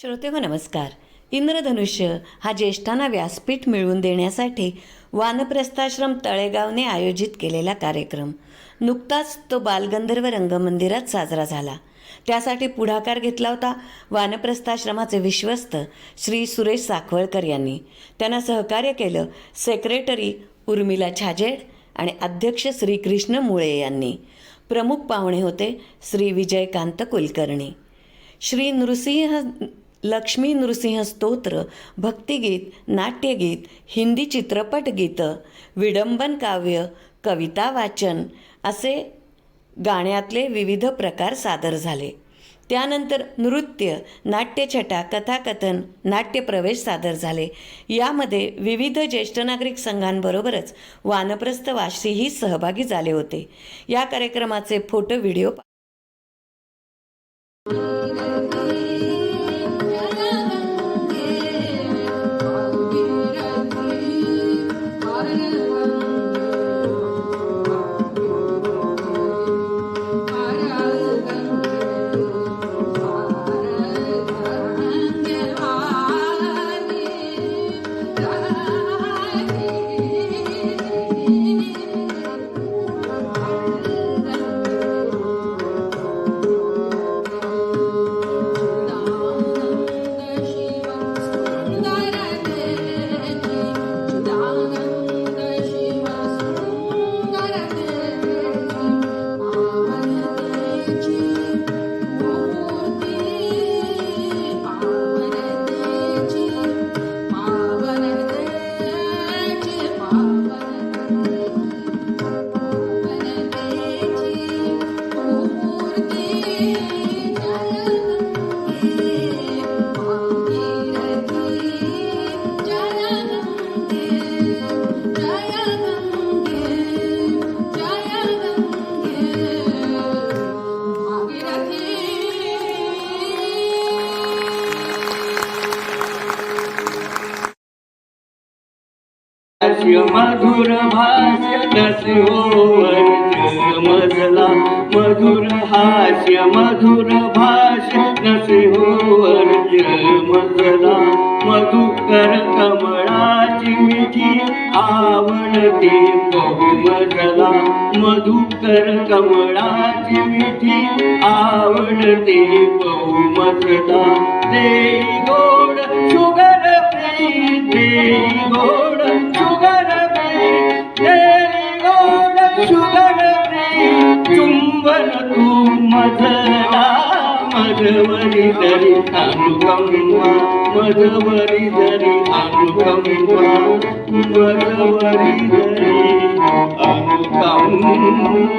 श्रोते हो नमस्कार. इंद्रधनुष्य हा ज्येष्ठांना व्यासपीठ मिळवून देण्यासाठी वानप्रस्थाश्रम तळेगावने आयोजित केलेला कार्यक्रम. नुकताच तो बालगंधर्व रंगमंदिरात साजरा झाला. त्यासाठी पुढाकार घेतला होता वानप्रस्थाश्रमाचे विश्वस्त श्री सुरेश साखवळकर यांनी. त्यांना सहकार्य केलं सेक्रेटरी उर्मिला छाजेड आणि अध्यक्ष श्री कृष्ण मुळे यांनी. प्रमुख पाहुणे होते श्री विजयकांत कुलकर्णी. श्री नृसिंह लक्ष्मी नृसिंह स्तोत्र भक्तिगीत नाट्यगीत हिंदी चित्रपटगीतं विडंबन काव्य कविता वाचन असे गाण्यातले विविध प्रकार सादर झाले. त्यानंतर नृत्य नाट्यछटा कथाकथन नाट्यप्रवेश सादर झाले. यामध्ये विविध ज्येष्ठ नागरिक संघांबरोबरच वानप्रस्थ वाशीही सहभागी झाले होते. या कार्यक्रमाचे फोटो व्हिडिओ मधुर भाष्य नसोवर मजला मधुर हास्य मधुर भाष्य नसोवर मजला मधुकर कमळाची मिठी आवडते बहु मजला मधुकर कमळाची मिठी आवडते बहु मजला देई गोड शुगर प्रेम दे गोड तू मजला मधवरी दरी अनुकंपा मधवरी दरी अनुकंपा मधवरी दरी अनुकंपा मेरी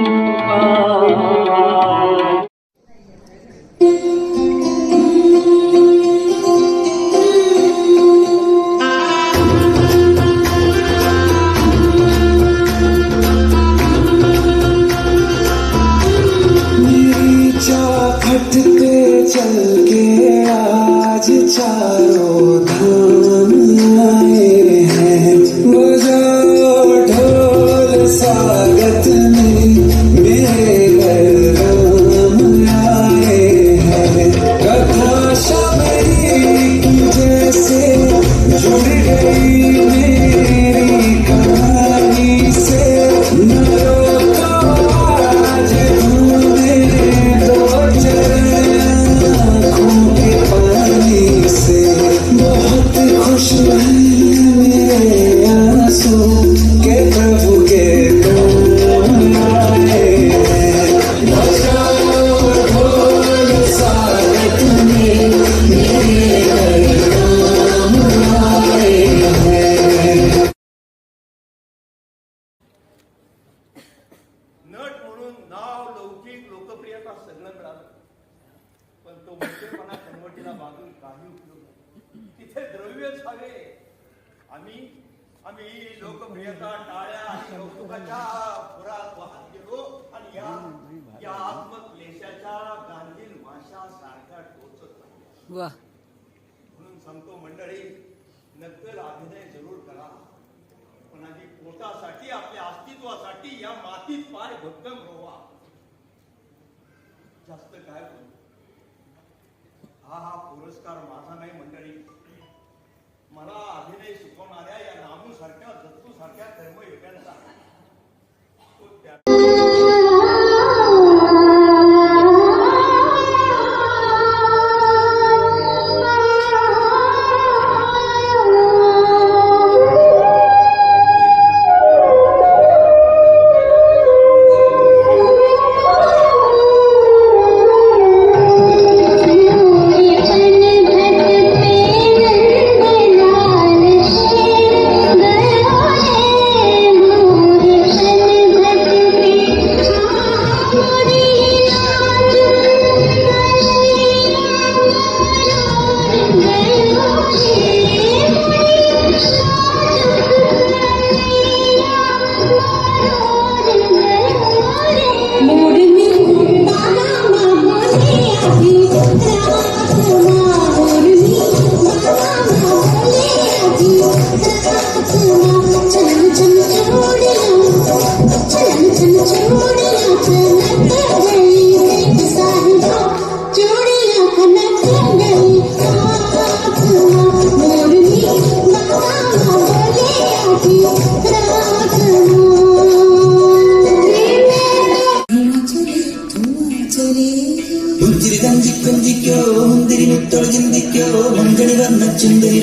तो मोठेपणा कन्वर्टीला मागून काही उपयोग. तिथे द्रव्यच हवे आम्ही आम्ही लोकप्रियता टाळ्या आणि कौतुकाच्या पुरात वाहत गेलो आणि या या आत्मक्लेशाच्या गांधील वाशासारख्या टोचत राहिलो. वा म्हणून सांगतो मंडळी नक्कल अभिनय जरूर करा. पण आधी पोटासाठी आपल्या अस्तित्वासाठी या मातीत पाय भक्कम रोवा. जास्त काय बोलू? हा हा पुरस्कार माझा नाही मंडळी. मला अभिनय शिकवणाऱ्या या नामूसारख्या दत्तूसारख्या दत्तू कर्मयोग्यांचा. तो त्या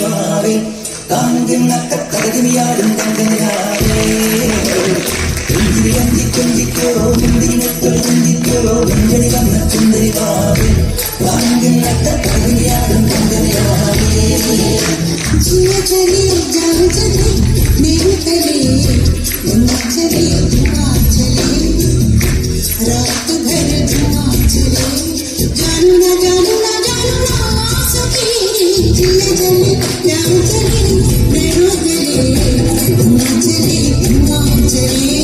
മാറി. താനും കലകിരിയാടും തങ്കനാകേ അഞ്ചി കൊഞ്ചിക്കോ മുന്തിരിനെത്തോ മുന്തിക്കോ വെഞ്ചടി വന്ന ചുന്ദരി കാവിൽ താനും കലകിരിയാടും തങ്കനാകേ ചെറിയ Anjali, Anjali.